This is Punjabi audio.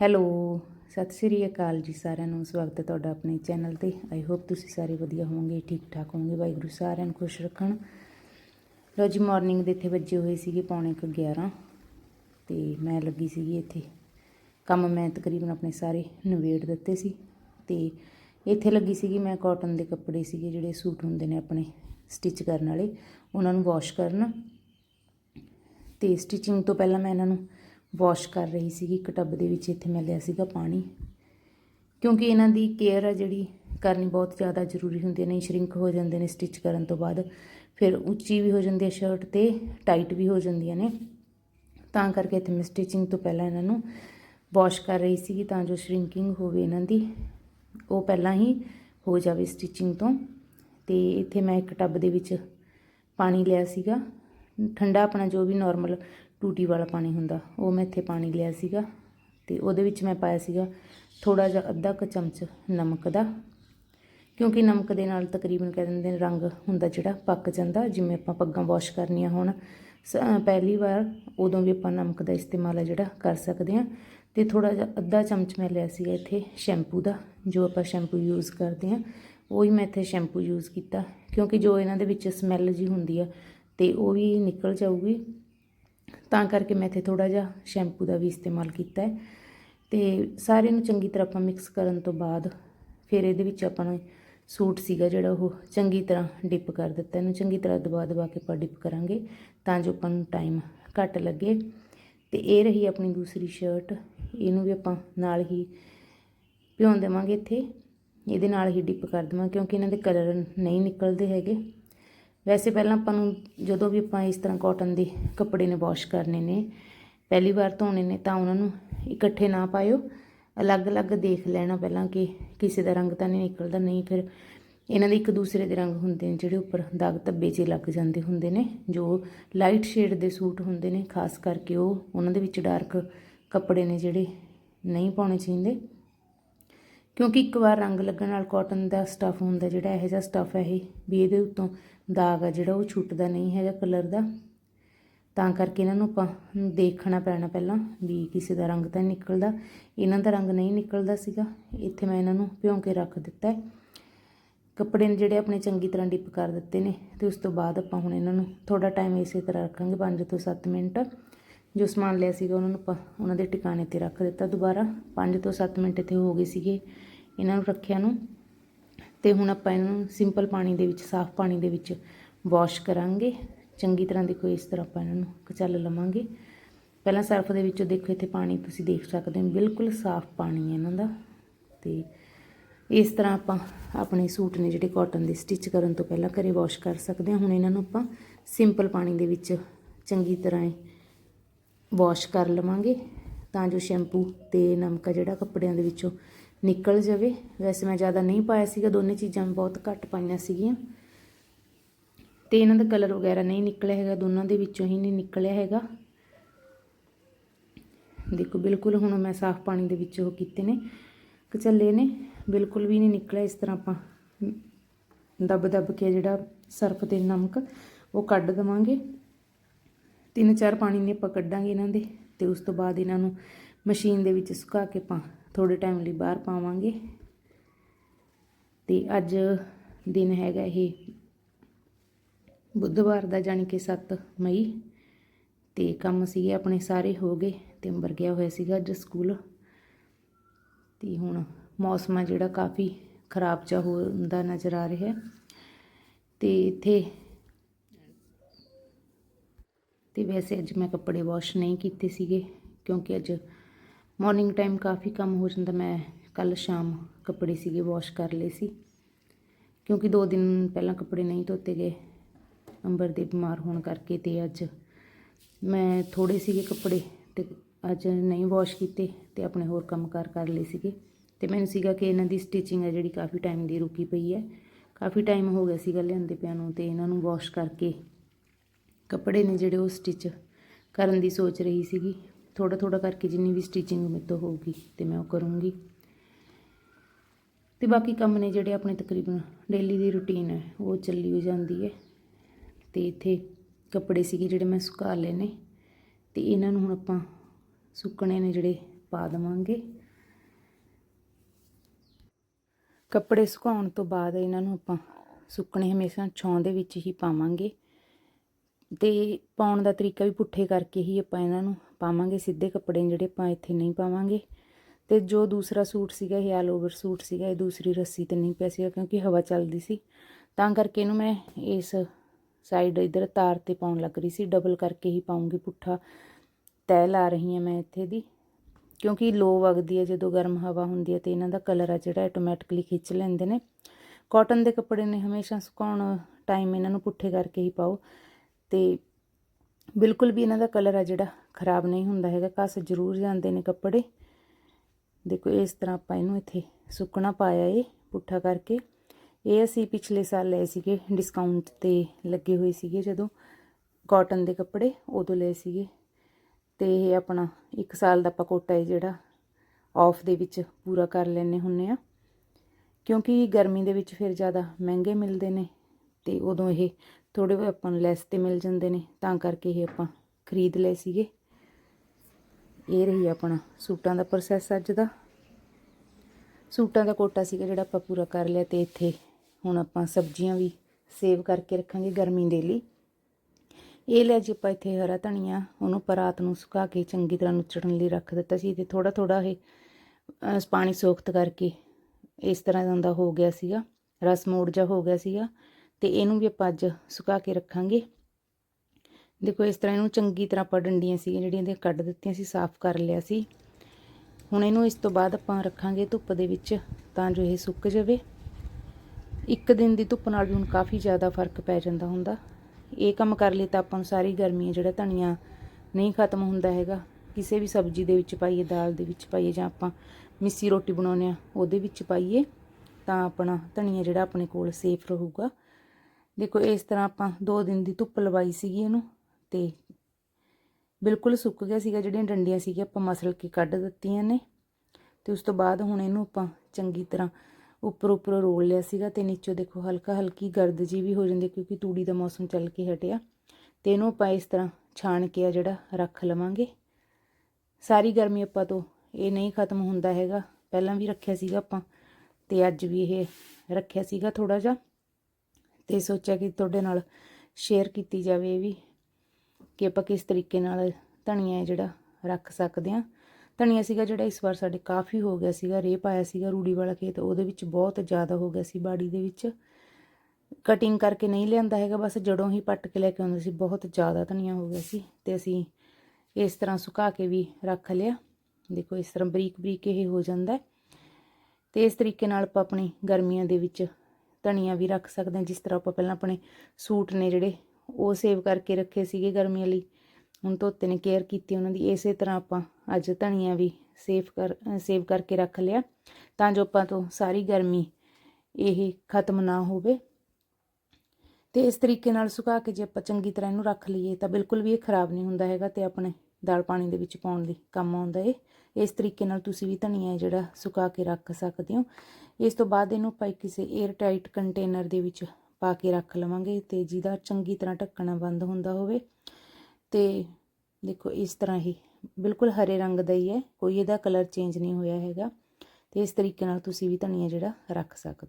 ਹੈਲੋ, ਸਤਿ ਸ੍ਰੀ ਅਕਾਲ ਜੀ ਸਾਰਿਆਂ ਨੂੰ। ਸਵਾਗਤ ਹੈ ਤੁਹਾਡਾ ਆਪਣੇ ਚੈਨਲ ਤੇ। ਆਈ ਹੋਪ ਤੁਸੀਂ ਸਾਰੇ ਵਧੀਆ ਹੋਵੋਗੇ ਠੀਕ ਠਾਕ ਹੋਵੋਗੇ। ਵਾਹਿਗੁਰੂ ਸਾਰਿਆਂ ਨੂੰ ਖੁਸ਼ ਰੱਖਣ। ਲੋ ਜੀ ਮਾਰਨਿੰਗ ਦੇ ਇੱਥੇ ਵੱਜੇ ਹੋਏ ਸੀਗੇ ਪੌਣੇ ਕੁ 11 ਤੇ ਮੈਂ ਲੱਗੀ ਸੀਗੀ ਇੱਥੇ। ਕੰਮ ਮੈਂ ਤਕਰੀਬਨ ਆਪਣੇ ਸਾਰੇ ਨਵੇੜ ਦਿੱਤੇ ਸੀ। ਤੇ ਇੱਥੇ ਲੱਗੀ ਸੀਗੀ ਮੈਂ ਕਾਟਨ ਦੇ ਕੱਪੜੇ ਸੀਗੇ, ਜਿਹੜੇ ਸੂਟ ਹੁੰਦੇ ਨੇ ਆਪਣੇ ਸਟਿਚ ਕਰਨ ਵਾਲੇ, ਉਹਨਾਂ ਨੂੰ ਵਾਸ਼ ਕਰਨ। ਤੇ ਸਟਿਚਿੰਗ ਤੋਂ ਪਹਿਲਾਂ ਮੈਂ ਇਹਨਾਂ ਨੂੰ ਵਾਸ਼ ਕਰ ਰਹੀ ਸੀਗੀ, ਇੱਕ ਟੱਬ ਦੇ ਵਿੱਚ ਇੱਥੇ ਮੈਂ ਲਿਆ ਸੀਗਾ ਪਾਣੀ। ਕਿਉਂਕਿ ਇਹਨਾਂ ਦੀ ਕੇਅਰ ਆ ਜਿਹੜੀ ਕਰਨੀ ਬਹੁਤ ਜ਼ਿਆਦਾ ਜ਼ਰੂਰੀ ਹੁੰਦੀ ਹੈ, ਨਹੀਂ ਸ਼ਰਿੰਕ ਹੋ ਜਾਂਦੇ ਨੇ ਸਟਿਚ ਕਰਨ ਤੋਂ ਬਾਅਦ। ਫਿਰ ਉੱਚੀ ਵੀ ਹੋ ਜਾਂਦੀ ਹੈ ਸ਼ਰਟ ਤੇ ਟਾਈਟ ਵੀ ਹੋ ਜਾਂਦੀਆਂ ਨੇ। ਤਾਂ ਕਰਕੇ ਇੱਥੇ ਮੈਂ ਸਟਿਚਿੰਗ ਤੋਂ ਪਹਿਲਾਂ ਇਹਨਾਂ ਨੂੰ ਵਾਸ਼ ਕਰ ਰਹੀ ਸੀਗੀ ਤਾਂ ਜੋ ਸ਼ਰਿੰਕਿੰਗ ਹੋਵੇ ਇਹਨਾਂ ਦੀ। ਉਹ ਪਹਿਲਾਂ ਹੀ ਹੋ ਜਾਵੇ ਸਟਿਚਿੰਗ ਤੋਂ। ਤੇ ਇੱਥੇ ਮੈਂ ਇੱਕ ਟੱਬ ਦੇ ਵਿੱਚ ਪਾਣੀ ਲਿਆ ਸੀਗਾ। ਠੰਡਾ ਆਪਣਾ ਜੋ ਵੀ ਨਾਰਮਲ ਟੂਟੀ ਵਾਲਾ ਪਾਣੀ ਹੁੰਦਾ, ਉਹ ਮੈਂ ਇੱਥੇ ਪਾਣੀ ਲਿਆ ਸੀਗਾ ਤੇ ਉਹਦੇ ਵਿੱਚ ਮੈਂ ਪਾਇਆ ਸੀਗਾ ਥੋੜਾ ਜਿਹਾ ਅੱਧਾ ਕੁ ਚਮਚ ਨਮਕ ਦਾ, ਕਿਉਂਕਿ ਨਮਕ ਦੇ ਨਾਲ ਤਕਰੀਬਨ ਕਹਿ ਦਿੰਦੇ ਨੇ ਰੰਗ ਹੁੰਦਾ ਜਿਹੜਾ ਪੱਕ ਜਾਂਦਾ, ਜਿਵੇਂ ਆਪਾਂ ਪੱਗਾਂ ਵਾਸ਼ ਕਰਨੀਆਂ ਹੋਣ। ਸ- ਪਹਿਲੀ ਵਾਰ ਉਦੋਂ ਵੀ ਆਪਾਂ ਨਮਕ ਦਾ ਇਸਤੇਮਾਲ ਹੈ ਜਿਹੜਾ ਕਰ ਸਕਦੇ ਹਾਂ। ਤੇ ਥੋੜਾ ਜਿਹਾ ਅੱਧਾ ਚਮਚ ਮੈਂ ਲਿਆ ਸੀਗਾ ਇੱਥੇ ਸ਼ੈਂਪੂ ਦਾ, ਜੋ ਆਪਾਂ ਸ਼ੈਂਪੂ ਯੂਜ਼ ਕਰਦੇ ਹਾਂ, ਉਹ ਹੀ ਮੈਂ ਇੱਥੇ ਸ਼ੈਂਪੂ ਯੂਜ਼ ਕੀਤਾ, ਕਿਉਂਕਿ ਜੋ ਇਹਨਾਂ ਦੇ ਵਿੱਚ ਸਮੈਲ ਜੀ ਹੁੰਦੀ ਆ, ਤੇ ਉਹ ਵੀ ਨਿਕਲ ਜਾਊਗੀ। ਤਾਂ ਕਰਕੇ ਮੈਂ ਇੱਥੇ ਥੋੜਾ ਜਿਹਾ ਸ਼ੈਂਪੂ ਦਾ ਵੀ ਇਸਤੇਮਾਲ ਕੀਤਾ ਹੈ। ਤੇ ਸਾਰੇ ਨੂੰ ਚੰਗੀ ਤਰ੍ਹਾਂ ਆਪਾਂ ਮਿਕਸ ਕਰਨ ਤੋਂ ਬਾਅਦ ਫਿਰ ਇਹਦੇ ਵਿੱਚ ਆਪਾਂ ਨੂੰ ਸੂਟ ਸੀਗਾ ਜਿਹੜਾ ਉਹ ਚੰਗੀ ਤਰ੍ਹਾਂ ਡਿਪ ਕਰ ਦਿੱਤਾ। ਇਹਨੂੰ ਚੰਗੀ ਤਰ੍ਹਾਂ ਦਬਾ ਦਬਾ ਕੇ ਆਪਾਂ ਡਿਪ ਕਰਾਂਗੇ ਤਾਂ ਜੋ ਆਪਾਂ ਨੂੰ ਟਾਈਮ ਘੱਟ ਲੱਗੇ। ਤੇ ਇਹ ਰਹੀ ਆਪਣੀ ਦੂਸਰੀ ਸ਼ਰਟ ਇਹਨੂੰ ਵੀ ਆਪਾਂ ਨਾਲ ਹੀ ਭਿਉਂ ਦੇਵਾਂਗੇ ਇੱਥੇ। ਇਹਦੇ ਨਾਲ ਹੀ ਡਿਪ ਕਰ ਦੇਵਾਂ ਕਿਉਂਕਿ ਇਹਨਾਂ ਦੇ ਕਲਰ ਨਹੀਂ ਨਿਕਲਦੇ ਹੈਗੇ। ਵੈਸੇ ਪਹਿਲਾਂ ਆਪਾਂ ਨੂੰ ਜਦੋਂ ਵੀ ਆਪਾਂ ਇਸ ਤਰ੍ਹਾਂ ਕਾਟਨ ਦੇ ਕੱਪੜੇ ਨੇ ਵਾਸ਼ ਕਰਨੇ ਨੇ, ਪਹਿਲੀ ਵਾਰ ਧੋਣੇ ਨੇ ਤਾਂ ਉਹਨਾਂ ਨੂੰ ਇਕੱਠੇ ਨਾ ਪਾਇਓ। ਅਲੱਗ-ਅਲੱਗ ਦੇਖ ਲੈਣਾ ਪਹਿਲਾਂ ਕਿ ਕਿਸੇ ਦਾ ਰੰਗ ਤਾਂ ਨਹੀਂ ਨਿਕਲਦਾ, ਨਹੀਂ ਫਿਰ ਇਹਨਾਂ ਦੇ ਇੱਕ ਦੂਸਰੇ ਦੇ ਰੰਗ ਹੁੰਦੇ ਨੇ ਜਿਹੜੇ ਉੱਪਰ ਦਾਗ ਧੱਬੇ ਜਿਹੇ ਲੱਗ ਜਾਂਦੇ ਹੁੰਦੇ ਨੇ, ਜੋ ਲਾਈਟ ਸ਼ੇਡ ਦੇ ਸੂਟ ਹੁੰਦੇ ਨੇ, ਖਾਸ ਕਰਕੇ ਉਹ ਉਹਨਾਂ ਦੇ ਵਿੱਚ ਡਾਰਕ ਕੱਪੜੇ ਨੇ ਜਿਹੜੇ ਨਹੀਂ ਪਾਉਣੇ ਚਾਹੀਦੇ। ਕਿਉਂਕਿ ਇੱਕ ਵਾਰ ਰੰਗ ਲੱਗਣ ਨਾਲ ਕਾਟਨ ਦਾ ਸਟੱਫ ਹੁੰਦਾ ਜਿਹੜਾ ਇਹੋ ਜਿਹਾ ਸਟੱਫ ਹੈ ਇਹ, ਵੀ ਇਹਦੇ ਉੱਤੋਂ ਦਾਗ ਆ ਜਿਹੜਾ ਉਹ ਛੁੱਟਦਾ ਨਹੀਂ ਹੈਗਾ ਕਲਰ ਦਾ। ਤਾਂ ਕਰਕੇ ਇਹਨਾਂ ਨੂੰ ਆਪਾਂ ਦੇਖਣਾ ਪੈਣਾ ਪਹਿਲਾਂ ਵੀ ਕਿਸੇ ਦਾ ਰੰਗ ਤਾਂ ਨਹੀਂ ਨਿਕਲਦਾ। ਇਹਨਾਂ ਦਾ ਰੰਗ ਨਹੀਂ ਨਿਕਲਦਾ ਸੀਗਾ, ਇੱਥੇ ਮੈਂ ਇਹਨਾਂ ਨੂੰ ਭਿਉਂ ਕੇ ਰੱਖ ਦਿੱਤਾ ਹੈ। ਕੱਪੜੇ ਨੇ ਜਿਹੜੇ ਆਪਣੇ ਚੰਗੀ ਤਰ੍ਹਾਂ ਡਿਪ ਕਰ ਦਿੱਤੇ ਨੇ ਤੇ ਉਸ ਤੋਂ ਬਾਅਦ ਆਪਾਂ ਹੁਣ ਇਹਨਾਂ ਨੂੰ ਥੋੜਾ ਟਾਈਮ ਇਸੇ ਤਰ੍ਹਾਂ ਰੱਖਾਂਗੇ 5 ਤੋਂ 7 ਮਿੰਟ। ਜੋ ਸਮਾਨ ਲਿਆ ਸੀਗਾ, ਉਹਨਾਂ ਨੂੰ ਆਪਾਂ ਉਹਨਾਂ ਦੇ ਟਿਕਾਣੇ ਤੇ ਰੱਖ ਦਿੱਤਾ। ਦੁਬਾਰਾ 5 ਤੋਂ 7 ਮਿੰਟ ਇੱਥੇ ਹੋ ਗਏ ਸੀਗੇ ਇਹਨਾਂ ਨੂੰ ਰੱਖਿਆ ਨੂੰ। ਤੇ ਹੁਣ ਆਪਾਂ ਇਹਨਾਂ ਨੂੰ ਸਿੰਪਲ ਪਾਣੀ ਦੇ ਵਿੱਚ, ਸਾਫ਼ ਪਾਣੀ ਦੇ ਵਿੱਚ ਵਾਸ਼ ਕਰਾਂਗੇ। ਚੰਗੀ ਤਰ੍ਹਾਂ ਦੇਖੋ, ਇਸ ਤਰ੍ਹਾਂ ਆਪਾਂ ਇਹਨਾਂ ਨੂੰ ਕਚਲ ਲਵਾਂਗੇ। ਪਹਿਲਾਂ ਸਰਫ ਦੇ ਵਿੱਚੋਂ ਦੇਖੋ, ਇੱਥੇ ਪਾਣੀ ਤੁਸੀਂ ਦੇਖ ਸਕਦੇ ਹੋ, ਬਿਲਕੁਲ ਸਾਫ਼ ਪਾਣੀ ਹੈ ਇਹਨਾਂ ਦਾ। ਤੇ ਇਸ ਤਰ੍ਹਾਂ ਆਪਾਂ ਆਪਣੇ ਸੂਟ ਨੇ ਜਿਹੜੇ ਕਾਟਨ ਦੇ ਸਟਿਚ ਕਰਨ ਤੋਂ ਪਹਿਲਾਂ ਘਰੇ ਵਾਸ਼ ਕਰ ਸਕਦੇ ਹਾਂ। ਹੁਣ ਇਹਨਾਂ ਨੂੰ ਆਪਾਂ ਸਿੰਪਲ ਪਾਣੀ ਦੇ ਵਿੱਚ ਚੰਗੀ ਤਰ੍ਹਾਂ ਵਾਸ਼ ਕਰ ਲਵਾਂਗੇ ਤਾਂ ਜੋ ਸ਼ੈਂਪੂ ਤੇ ਨਮਕ ਜਿਹੜਾ ਕੱਪੜਿਆਂ ਦੇ ਵਿੱਚੋਂ ਨਿਕਲ ਜਾਵੇ। ਵੈਸੇ ਮੈਂ ਜ਼ਿਆਦਾ ਨਹੀਂ ਪਾਇਆ ਸੀਗਾ, ਦੋਨੇ ਚੀਜ਼ਾਂ ਬਹੁਤ ਘੱਟ ਪਾਈਆਂ ਸੀਗੀਆਂ। ਤੇ ਇਹਨਾਂ ਦਾ ਕਲਰ ਵਗੈਰਾ ਨਹੀਂ ਨਿਕਲਿਆ ਹੈਗਾ, ਦੋਨਾਂ ਦੇ ਵਿੱਚੋਂ ਹੀ ਨਹੀਂ ਨਿਕਲਿਆ ਹੈਗਾ। ਦੇਖੋ, ਬਿਲਕੁਲ ਹੁਣ ਮੈਂ ਸਾਫ਼ ਪਾਣੀ ਦੇ ਵਿੱਚ ਉਹ ਕੀਤੇ ਨੇ, ਕਚੱਲੇ ਨੇ, ਬਿਲਕੁਲ ਵੀ ਨਹੀਂ ਨਿਕਲਿਆ। ਇਸ ਤਰ੍ਹਾਂ ਆਪਾਂ ਦਬ ਦਬ ਕੇ ਜਿਹੜਾ ਸਰਫ ਤੇ ਨਮਕ ਉਹ ਕੱਢ ਦਵਾਂਗੇ। ਤਿੰਨ ਚਾਰ ਪਾਣੀ ਨੇ ਆਪਾਂ ਕੱਢਾਂਗੇ ਇਹਨਾਂ ਦੇ ਤੇ ਉਸ ਤੋਂ ਬਾਅਦ ਇਹਨਾਂ ਨੂੰ ਮਸ਼ੀਨ ਦੇ ਵਿੱਚ ਸੁਕਾ ਕੇ ਪਾ ਥੋੜੇ ਟਾਈਮ ਲਈ ਬਾਹਰ ਪਾਵਾਂਗੇ। ਤੇ ਅੱਜ ਦਿਨ ਹੈਗਾ ਇਹ ਬੁੱਧਵਾਰ ਦਾ ਜਾਣੀ ਕਿ 7 ਮਈ ਤੇ ਕੰਮ ਸੀਗੇ ਆਪਣੇ ਸਾਰੇ ਹੋ ਗਏ ਤੇ ਅੰਬਰ ਗਿਆ ਹੋਇਆ ਸੀਗਾ ਅੱਜ ਸਕੂਲ। ਤੇ ਹੁਣ ਮੌਸਮ ਆ ਜਿਹੜਾ ਕਾਫੀ ਖਰਾਬ ਜਿਹਾ ਹੁੰਦਾ ਨਜ਼ਰ ਆ ਰਿਹਾ। ਹੈ ਤੇ ਇੱਥੇ ਤੇ ਵੈਸੇ ਅੱਜ ਮੈਂ ਕੱਪੜੇ ਵਾਸ਼ ਨਹੀਂ ਕੀਤੇ ਸੀਗੇ, ਕਿਉਂਕਿ ਅੱਜ ਮਾਰਨਿੰਗ ਟਾਈਮ ਕਾਫੀ ਕੰਮ ਹੋ ਜਾਂਦਾ, ਮੈਂ ਕੱਲ ਸ਼ਾਮ ਕੱਪੜੇ ਸੀਗੇ ਵਾਸ਼ ਕਰ ਲਏ ਸੀ, ਕਿਉਂਕਿ 2 ਦਿਨ ਪਹਿਲਾਂ ਕੱਪੜੇ ਨਹੀਂ ਧੋਤੇ ਗਏ, ਅੰਬਰ ਦੇ ਬਿਮਾਰ ਹੋਣ ਕਰਕੇ ਤੇ ਅੱਜ ਮੈਂ ਥੋੜੇ ਸੀਗੇ ਕੱਪੜੇ ਤੇ ਅੱਜ ਨਹੀਂ ਵਾਸ਼ ਕੀਤੇ ਤੇ ਆਪਣੇ ਹੋਰ ਕੰਮਕਾਰ ਕਰ ਲਏ ਸੀਗੇ, ਤੇ ਮੈਨੂੰ ਸੀਗਾ ਕਿ ਇਹਨਾਂ ਦੀ ਸਟਿਚਿੰਗ ਹੈ ਜਿਹੜੀ ਕਾਫੀ ਟਾਈਮ ਦੀ ਰੁਕੀ ਪਈ ਹੈ, ਕਾਫੀ ਟਾਈਮ ਹੋ ਗਿਆ ਸੀਗਾ ਲਿਆਂਦੇ ਪਿਆ ਨੂੰ ਤੇ ਇਹਨਾਂ ਨੂੰ ਵਾਸ਼ ਕਰਕੇ ਕੱਪੜੇ ਨੇ ਜਿਹੜੇ ਉਹ ਸਟਿਚ ਕਰਨ ਦੀ ਸੋਚ ਰਹੀ ਸੀਗੀ। ਥੋੜਾ ਥੋੜਾ ਕਰਕੇ ਜਿੰਨੀ ਵੀ ਸਟਿਚਿੰਗ ਮੇਰੇ ਤੋਂ ਹੋਊਗੀ ਤੇ ਮੈਂ ਉਹ ਕਰੂੰਗੀ। ਤੇ ਬਾਕੀ ਕੰਮ ਨੇ ਜਿਹੜੇ ਆਪਣੇ ਤਕਰੀਬਨ ਡੇਲੀ ਦੀ ਰੁਟੀਨ ਹੈ, ਉਹ ਚੱਲੀ ਹੋ ਜਾਂਦੀ ਹੈ। ਤੇ ਇੱਥੇ ਕੱਪੜੇ ਸੀਗੇ ਜਿਹੜੇ ਮੈਂ ਸੁਕਾ ਲਏ ਨੇ ਤੇ ਇਹਨਾਂ ਨੂੰ ਹੁਣ ਆਪਾਂ ਸੁੱਕਣੇ ਨੇ ਜਿਹੜੇ ਪਾ ਦੇਵਾਂਗੇ। ਕੱਪੜੇ ਸੁਕਾਉਣ ਤੋਂ ਬਾਅਦ ਇਹਨਾਂ ਨੂੰ ਆਪਾਂ ਸੁੱਕਣੇ ਹਮੇਸ਼ਾ ਛਾਂ ਦੇ ਵਿੱਚ ਹੀ ਪਾਵਾਂਗੇ। ਤੇ ਪਾਉਣ ਦਾ ਤਰੀਕਾ ਵੀ ਪੁੱਠੇ ਕਰਕੇ ਹੀ ਆਪਾਂ ਇਹਨਾਂ ਨੂੰ ਪਾਵਾਂਗੇ, ਸਿੱਧੇ ਕੱਪੜੇ ਜਿਹੜੇ ਆਪਾਂ ਇੱਥੇ ਨਹੀਂ ਪਾਵਾਂਗੇ। ਤੇ ਜੋ ਦੂਸਰਾ ਸੂਟ ਸੀਗਾ, ਇਹ ਆਲ ਓਵਰ ਸੂਟ ਸੀਗਾ, ਇਹ ਦੂਸਰੀ ਰੱਸੀ ਤੇ ਨਹੀਂ ਪਿਆ ਸੀਗਾ ਕਿਉਂਕਿ ਹਵਾ ਚੱਲਦੀ ਸੀ। ਤਾਂ ਕਰਕੇ ਇਹਨੂੰ ਮੈਂ ਇਸ ਸਾਈਡ ਇਧਰ ਤਾਰ ਤੇ ਪਾਉਣ ਲੱਗ ਰਹੀ ਸੀ ਡਬਲ ਕਰਕੇ ਹੀ ਪਾਉਂਗੀ ਪੁੱਠਾ। ਤੈ ਲਾ ਰਹੀ ਹਾਂ ਮੈਂ ਇੱਥੇ ਦੀ, ਕਿਉਂਕਿ ਲੋ ਵਗਦੀ ਹੈ, ਜਦੋਂ ਗਰਮ ਹਵਾ ਹੁੰਦੀ ਹੈ ਤੇ ਇਹਨਾਂ ਦਾ ਕਲਰ ਆ ਜਿਹੜਾ ਆਟੋਮੈਟਿਕਲੀ ਖਿੱਚ ਲੈਂਦੇ ਨੇ। ਕਾਟਨ ਦੇ ਕੱਪੜੇ ਨੇ, ਹਮੇਸ਼ਾ ਸੁਕਾਉਣ ਟਾਈਮ ਇਹਨਾਂ ਨੂੰ ਪੁੱਠੇ ਕਰਕੇ ਹੀ ਪਾਓ। ਤੇ ਬਿਲਕੁਲ ਵੀ ਇਹਨਾਂ ਦਾ ਕਲਰ ਆ ਜਿਹੜਾ ਖਰਾਬ ਨਹੀਂ ਹੁੰਦਾ ਹੈਗਾ। ਘਸ ਜ਼ਰੂਰ ਜਾਂਦੇ ਨੇ ਕੱਪੜੇ। ਦੇਖੋ, ਇਸ ਤਰ੍ਹਾਂ ਆਪਾਂ ਇਹਨੂੰ ਇੱਥੇ ਸੁੱਕਣਾ ਪਾਇਆ ਏ, ਪੁੱਠਾ ਕਰਕੇ। ਇਹ ਅਸੀਂ ਪਿਛਲੇ ਸਾਲ ਲਏ ਸੀਗੇ ਡਿਸਕਾਊਂਟ ਤੇ ਲੱਗੇ ਹੋਏ ਸੀਗੇ ਜਦੋਂ ਕਾਟਨ ਦੇ ਕੱਪੜੇ, ਉਦੋਂ ਲਏ ਸੀਗੇ। ਤੇ ਇਹ ਆਪਣਾ 1 ਸਾਲ ਦਾ ਪਕੋਟਾ ਕੋਟਾ ਹੈ ਜਿਹੜਾ ਆਫ ਦੇ ਵਿੱਚ ਪੂਰਾ ਕਰ ਲੈਣੇ ਹੁੰਨੇ ਆ। ਕਿਉਂਕਿ ਗਰਮੀ ਦੇ ਵਿੱਚ ਫਿਰ ਜ਼ਿਆਦਾ ਮਹਿੰਗੇ ਮਿਲਦੇ ਨੇ। ਤੇ ਉਦੋਂ ਇਹ ਥੋੜੇ ਬਹੁਤ ਆਪਾਂ ਨੂੰ ਲੈਸ ਤੇ ਮਿਲ ਜਾਂਦੇ ਨੇ, ਤਾਂ ਕਰਕੇ ਇਹ ਆਪਾਂ ਖਰੀਦ ਲਏ ਸੀਗੇ। ਇਹ ਰਹੀ ਆਪਣਾ ਸੂਟਾਂ ਦਾ ਪ੍ਰੋਸੈਸ ਅੱਜ ਦਾ। ਸੂਟਾਂ ਦਾ ਕੋਟਾ ਸੀਗਾ ਜਿਹੜਾ ਆਪਾਂ ਪੂਰਾ ਕਰ ਲਿਆ ਤੇ ਇੱਥੇ ਹੁਣ ਆਪਾਂ ਸਬਜ਼ੀਆਂ ਵੀ ਸੇਵ ਕਰਕੇ ਰੱਖਾਂਗੇ ਗਰਮੀ ਦੇ ਲਈ। ਇਹ ਲੈ ਜੀ ਆਪਾਂ ਇੱਥੇ ਹਰਾ ਧਨੀਆ, ਉਹਨੂੰ ਪਰਾਤ ਨੂੰ ਸੁਕਾ ਕੇ ਚੰਗੀ ਤਰ੍ਹਾਂ ਨੁਚੜਨ ਲਈ ਰੱਖ ਦਿੱਤਾ ਸੀ। ਤੇ ਥੋੜਾ ਥੋੜਾ ਇਹ ਪਾਣੀ ਸੋਖਤ ਕਰਕੇ ਇਸ ਤਰ੍ਹਾਂ ਦਾ ਹੋ ਗਿਆ ਸੀਗਾ। ਰਸ ਮੋੜ ਜਾ ਹੋ ਗਿਆ ਸੀਗਾ। ਤੇ ਇਹਨੂੰ ਵੀ ਆਪਾਂ ਅੱਜ ਸੁਕਾ ਕੇ ਰੱਖਾਂਗੇ। ਦੇਖੋ, ਇਸ ਤਰ੍ਹਾਂ ਇਹਨੂੰ ਚੰਗੀ ਤਰ੍ਹਾਂ ਆਪਾਂ ਡੰਡੀਆਂ ਸੀ, ਜਿਹੜੀਆਂ ਇਹਦੇ ਕੱਢ ਦਿੱਤੀਆਂ ਸੀ, ਸਾਫ਼ ਕਰ ਲਿਆ ਸੀ। ਹੁਣ ਇਹਨੂੰ ਇਸ ਤੋਂ ਬਾਅਦ ਆਪਾਂ ਰੱਖਾਂਗੇ ਧੁੱਪ ਦੇ ਵਿੱਚ ਤਾਂ ਜੋ ਇਹ ਸੁੱਕ ਜਾਵੇ। ਇੱਕ ਦਿਨ ਦੀ ਧੁੱਪ ਨਾਲ ਵੀ ਹੁਣ ਕਾਫੀ ਜ਼ਿਆਦਾ ਫ਼ਰਕ ਪੈ ਜਾਂਦਾ ਹੁੰਦਾ। ਇਹ ਕੰਮ ਕਰ ਲਈ ਤਾਂ ਆਪਾਂ ਨੂੰ ਸਾਰੀ ਗਰਮੀ ਜਿਹੜਾ ਧਨੀਆ ਨਹੀਂ ਖਤਮ ਹੁੰਦਾ ਹੈਗਾ, ਕਿਸੇ ਵੀ ਸਬਜ਼ੀ ਦੇ ਵਿੱਚ ਪਾਈਏ, ਦਾਲ ਦੇ ਵਿੱਚ ਪਾਈਏ ਜਾਂ ਆਪਾਂ ਮਿੱਸੀ ਰੋਟੀ ਬਣਾਉਂਦੇ ਆ ਉਹਦੇ ਵਿੱਚ ਪਾਈਏ ਤਾਂ ਆਪਣਾ ਧਨੀਆ ਜਿਹੜਾ ਆਪਣੇ ਕੋਲ ਸੇਫ ਰਹੂਗਾ। ਦੇਖੋ, ਇਸ ਤਰ੍ਹਾਂ ਆਪਾਂ 2 ਦਿਨ ਦੀ ਧੁੱਪ ਲਵਾਈ ਸੀਗੀ ਇਹਨੂੰ ਤੇ ਬਿਲਕੁਲ ਸੁੱਕ ਗਿਆ ਸੀਗਾ, ਜਿਹੜੀਆਂ ਡੰਡੀਆਂ ਸੀਗੀਆਂ ਆਪਾਂ ਮਸਲ ਕੇ ਕੱਢ ਦਿੱਤੀਆਂ ਨੇ। ਤੇ ਉਸ ਤੋਂ ਬਾਅਦ ਹੁਣ ਇਹਨੂੰ ਆਪਾਂ ਚੰਗੀ ਤਰ੍ਹਾਂ ਉੱਪਰ ਉੱਪਰ ਰੋਲ ਲਿਆ ਸੀਗਾ ਤੇ ਨੀਚੋਂ ਦੇਖੋ ਹਲਕਾ ਹਲਕੀ ਗਰਦ ਜੀ ਵੀ ਹੋ ਜਾਂਦੀ ਕਿਉਂਕਿ ਤੂੜੀ ਦਾ ਮੌਸਮ ਚੱਲ ਕੇ ਹਟਿਆ। ਤੇ ਇਹਨੂੰ ਆਪਾਂ ਇਸ ਤਰ੍ਹਾਂ ਛਾਣ ਕੇ ਆ ਜਿਹੜਾ ਰੱਖ ਲਵਾਂਗੇ। ਸਾਰੀ ਗਰਮੀ ਆਪਾਂ ਤੋਂ ਇਹ ਨਹੀਂ ਖਤਮ ਹੁੰਦਾ ਹੈਗਾ। ਪਹਿਲਾਂ ਵੀ ਰੱਖਿਆ ਸੀਗਾ ਆਪਾਂ ਤੇ ਅੱਜ ਵੀ ਇਹ ਰੱਖਿਆ ਸੀਗਾ ਥੋੜਾ ਜਿਹਾ। ਤੇ ਸੋਚਿਆ ਕਿ ਤੁਹਾਡੇ ਨਾਲ ਸ਼ੇਅਰ ਕੀਤੀ ਜਾਵੇ ਇਹ ਵੀ, ਕਿ ਆਪਾਂ ਕਿਸ ਤਰੀਕੇ ਨਾਲ ਧਨੀਆ ਹੈ ਜਿਹੜਾ ਰੱਖ ਸਕਦੇ ਹਾਂ। ਧਨੀਆ ਸੀਗਾ ਜਿਹੜਾ ਇਸ ਵਾਰ ਸਾਡੇ ਕਾਫੀ ਹੋ ਗਿਆ ਸੀਗਾ ਰੇ ਪਾਇਆ ਸੀਗਾ ਰੂੜੀ ਵਾਲਾ ਖੇਤ, ਉਹਦੇ ਵਿੱਚ ਬਹੁਤ ਜ਼ਿਆਦਾ ਹੋ ਗਿਆ ਸੀ ਬਾੜੀ ਦੇ ਵਿੱਚ। ਕਟਿੰਗ ਕਰਕੇ ਨਹੀਂ ਲਿਆਂਦਾ ਹੈਗਾ, ਬਸ ਜੜੋਂ ਹੀ ਪੱਟ ਕੇ ਲੈ ਕੇ ਆਉਂਦੇ ਸੀ, ਬਹੁਤ ਜ਼ਿਆਦਾ ਧਨੀਆ ਹੋ ਗਿਆ ਸੀ ਤੇ ਅਸੀਂ ਇਸ ਤਰ੍ਹਾਂ ਸੁਕਾ ਕੇ ਵੀ ਰੱਖ ਲਿਆ। ਦੇਖੋ ਇਸ ਤਰ੍ਹਾਂ ਬਰੀਕ ਬਰੀਕ ਇਹ ਹੋ ਜਾਂਦਾ ਹੈ। ਤੇ ਇਸ ਤਰੀਕੇ ਨਾਲ ਆਪਾਂ ਆਪਣੀ ਗਰਮੀਆਂ ਦੇ ਵਿੱਚ ਧਨੀਆ ਵੀ ਰੱਖ ਸਕਦੇ ਹਾਂ, ਜਿਸ ਤਰ੍ਹਾਂ ਆਪਾਂ ਪਹਿਲਾਂ ਆਪਣੇ ਸੂਟ ਨੇ ਜਿਹੜੇ ਉਹ ਸੇਵ ਕਰਕੇ ਰੱਖੇ ਸੀਗੇ ਗਰਮੀਆਂ ਲਈ। ਹੁਣ ਧੋਤੇ ਨੇ ਕੇਅਰ ਕੀਤੀ ਉਹਨਾਂ ਦੀ। ਇਸੇ ਤਰ੍ਹਾਂ ਆਪਾਂ ਅੱਜ ਧਨੀਆ ਵੀ ਸੇਵ ਕਰ ਸੇਵ ਕਰਕੇ ਰੱਖ ਲਿਆ। ਤਾਂ ਜੋ ਆਪਾਂ ਤੋਂ ਸਾਰੀ ਗਰਮੀ ਇਹ ਖਤਮ ਨਾ ਹੋਵੇ। ਤੇ ਇਸ ਤਰੀਕੇ ਨਾਲ ਸੁਕਾ ਕੇ ਜੇ ਆਪਾਂ ਚੰਗੀ ਤਰ੍ਹਾਂ ਇਹਨੂੰ ਰੱਖ ਲਈਏ, ਤਾਂ ਬਿਲਕੁਲ ਵੀ ਇਹ ਖਰਾਬ ਨਹੀਂ ਹੁੰਦਾ ਹੈਗਾ ਤੇ ਆਪਣੇ ਦਾਲ ਪਾਣੀ ਦੇ ਵਿੱਚ ਪਾਉਣ ਲਈ ਕੰਮ ਆਉਂਦਾ ਏ। ਇਸ ਤਰੀਕੇ ਨਾਲ ਤੁਸੀਂ ਵੀ ਧਨੀਆ ਜਿਹੜਾ ਸੁਕਾ ਕੇ ਰੱਖ ਸਕਦੇ ਹੋ। ਇਸ ਤੋਂ ਬਾਅਦ ਇਹਨੂੰ ਆਪਾਂ ਕਿਸੇ 에ਅਰ ਟਾਈਟ ਕੰਟੇਨਰ ਦੇ ਵਿੱਚ ਪਾ ਕੇ ਰੱਖ ਲਵਾਂਗੇ ਤੇ ਜਿਹਦਾ ਚੰਗੀ ਤਰ੍ਹਾਂ ਢੱਕਣਾ ਬੰਦ ਹੁੰਦਾ ਹੋਵੇ। ਤੇ ਦੇਖੋ ਇਸ ਤਰ੍ਹਾਂ ਹੀ ਬਿਲਕੁਲ ਹਰੇ ਰੰਗ ਦਾ ਹੀ ਹੈ, ਕੋਈ ਇਹਦਾ ਕਲਰ ਚੇਂਜ ਨਹੀਂ ਹੋਇਆ ਹੈਗਾ। ਤੇ ਇਸ ਤਰੀਕੇ ਨਾਲ ਤੁਸੀਂ ਵੀ ਧਨੀਆ ਜਿਹੜਾ ਰੱਖ ਸਕਦੇ